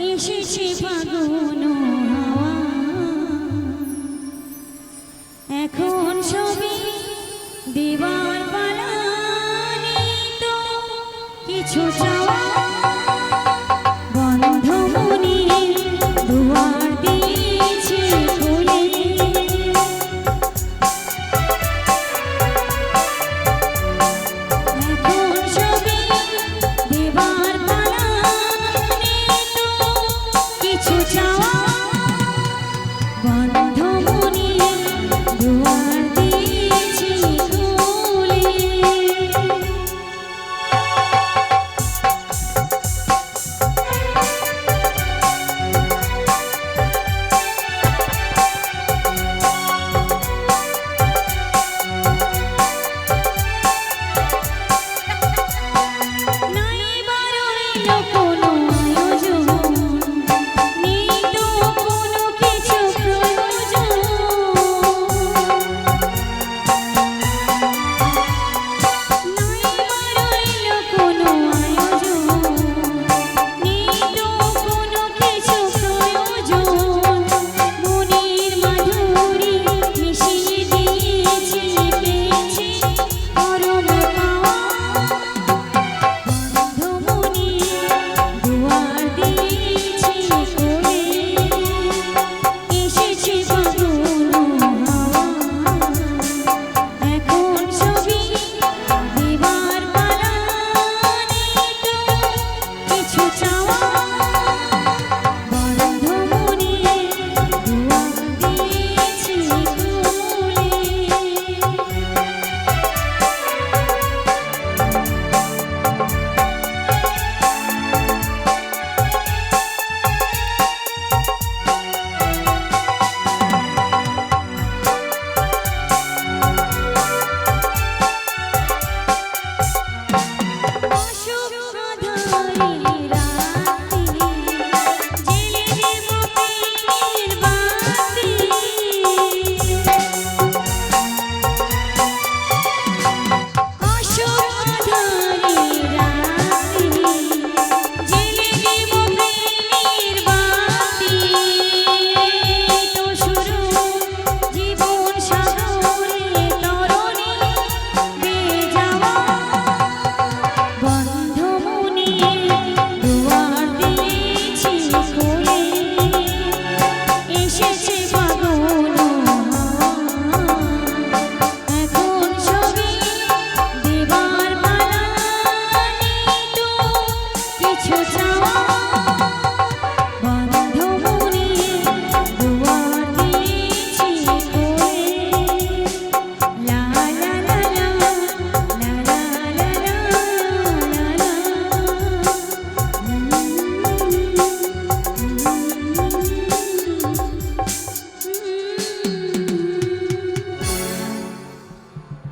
এসেছে ফাগুন হাওয়া। এখন সবে দেবার পালানি তো কিছু চাওয়া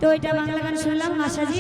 তো এটা বাংলা গান শুনলাম আশাজি